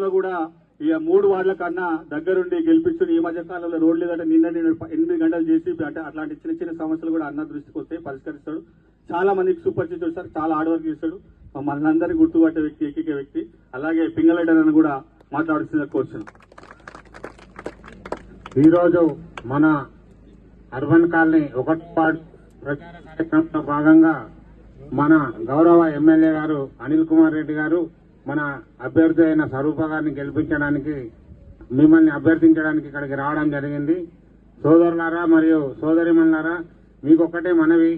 విషయంలో కూడా ఇక మూడు వార్డుల కన్నా దగ్గరుండి గెలిపించుకుని ఈ మధ్య కాలంలో రోడ్లు లేదంటే నిన్న ఎనిమిది గంటలు చేసి అంటే అట్లాంటి చిన్న చిన్న సమస్యలు కూడా అన్న దృష్టికి వస్తే పరిష్కరిస్తాడు. చాలా మందికి సుపరిచితుడు సార్ చాలా హార్డ్ వర్క్ చేస్తాడు మనందరినీ గుర్తుపట్టే వ్యక్తి ఏకైక వ్యక్తి. అలాగే పింగళడ్డన్ అని కూడా మాట్లాడుతున్న కోర్చును ఈరోజు మన అర్బన్ కాలనీ ఒకటి కార్యక్రమంలో భాగంగా మన గౌరవ ఎమ్మెల్యే గారు అనిల్ కుమార్ రెడ్డి గారు మన అభ్యర్థి అయిన స్వరూప గారిని గెలిపించడానికి మిమ్మల్ని అభ్యర్థించడానికి ఇక్కడికి రావడం జరిగింది. సోదరులారా మరియు సోదరిమణులారా మీకు ఒక్కటే మనవి.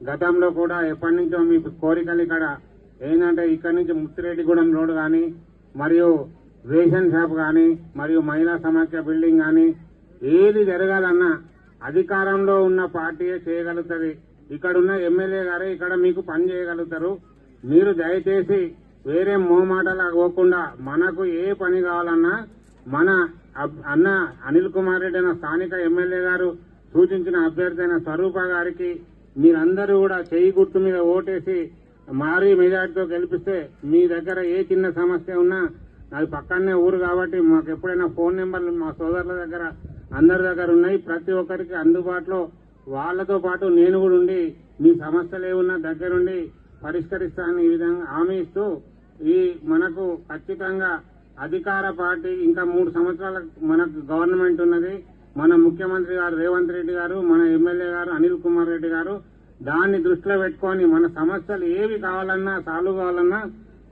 గతంలో కూడా ఎప్పటి నుంచో మీ కోరికలు ఇక్కడ ఏంటంటే ఇక్కడ నుంచి ముత్తిరెడ్డిగూడెం రోడ్ కానీ మరియు రేషన్ షాప్ కానీ మరియు మహిళా సమాఖ్య బిల్డింగ్ కానీ ఏది జరగాలన్నా అధికారంలో ఉన్న పార్టీయే చేయగలుగుతుంది. ఇక్కడ ఉన్న ఎమ్మెల్యే గారే ఇక్కడ మీకు పని చేయగలుగుతారు. మీరు దయచేసి వేరే మోమాటలు పోకుండా మనకు ఏ పని కావాలన్నా మన అబ్- అన్న అనిల్ కుమార్ రెడ్డి అయిన స్థానిక ఎమ్మెల్యే గారు సూచించిన అభ్యర్థి అయిన స్వరూప గారికి మీరందరూ కూడా చేయి గుర్తు మీద ఓటేసి మారీ మెజార్టీతో గెలిపిస్తే మీ దగ్గర ఏ చిన్న సమస్య ఉన్నా అది పక్కనే ఊరు కాబట్టి మాకు ఎప్పుడైనా ఫోన్ నెంబర్లు మా సోదరుల దగ్గర అందరి దగ్గర ఉన్నాయి. ప్రతి ఒక్కరికి అందుబాటులో వాళ్ళతో పాటు నేను కూడా ఉండి మీ సమస్యలు ఏమున్నా దగ్గరుండి పరిష్కరిస్తానని ఈ విధంగా హామీ ఇస్తూ ఈ మనకు ఖచ్చితంగా అధికార పార్టీ ఇంకా మూడు సంవత్సరాల మనకు గవర్నమెంట్ ఉన్నది. మన ముఖ్యమంత్రి గారు రేవంత్ రెడ్డి గారు మన ఎమ్మెల్యే గారు అనిల్ కుమార్ రెడ్డి గారు దాన్ని దృష్టిలో పెట్టుకొని మన సమస్యలు ఏవి కావాలన్నా సాల్వ్ కావాలన్నా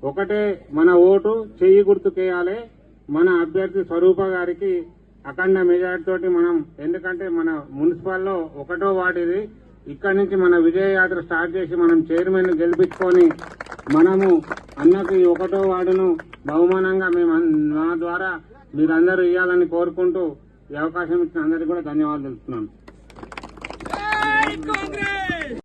ఒకటే మన ఓటు చెయ్యి గుర్తుకేయాలి. మన అభ్యర్థి స్వరూప గారికి అఖండ మెజార్టీ తోటి మనం ఎందుకంటే మన మున్సిపల్లో ఒకటో వార్డు ఇది. ఇక్కడి నుంచి మన విజయయాత్ర స్టార్ట్ చేసి మనం చైర్మన్ గెలిపించుకొని మనము అన్నకు ఒకటో వాడును. బహుమానంగా మేము మా ద్వారా మీరందరూ ఇవ్వాలని కోరుకుంటూ ఈ అవకాశం ఇచ్చిన అందరికీ కూడా ధన్యవాదాలు తెలుపుతున్నాను.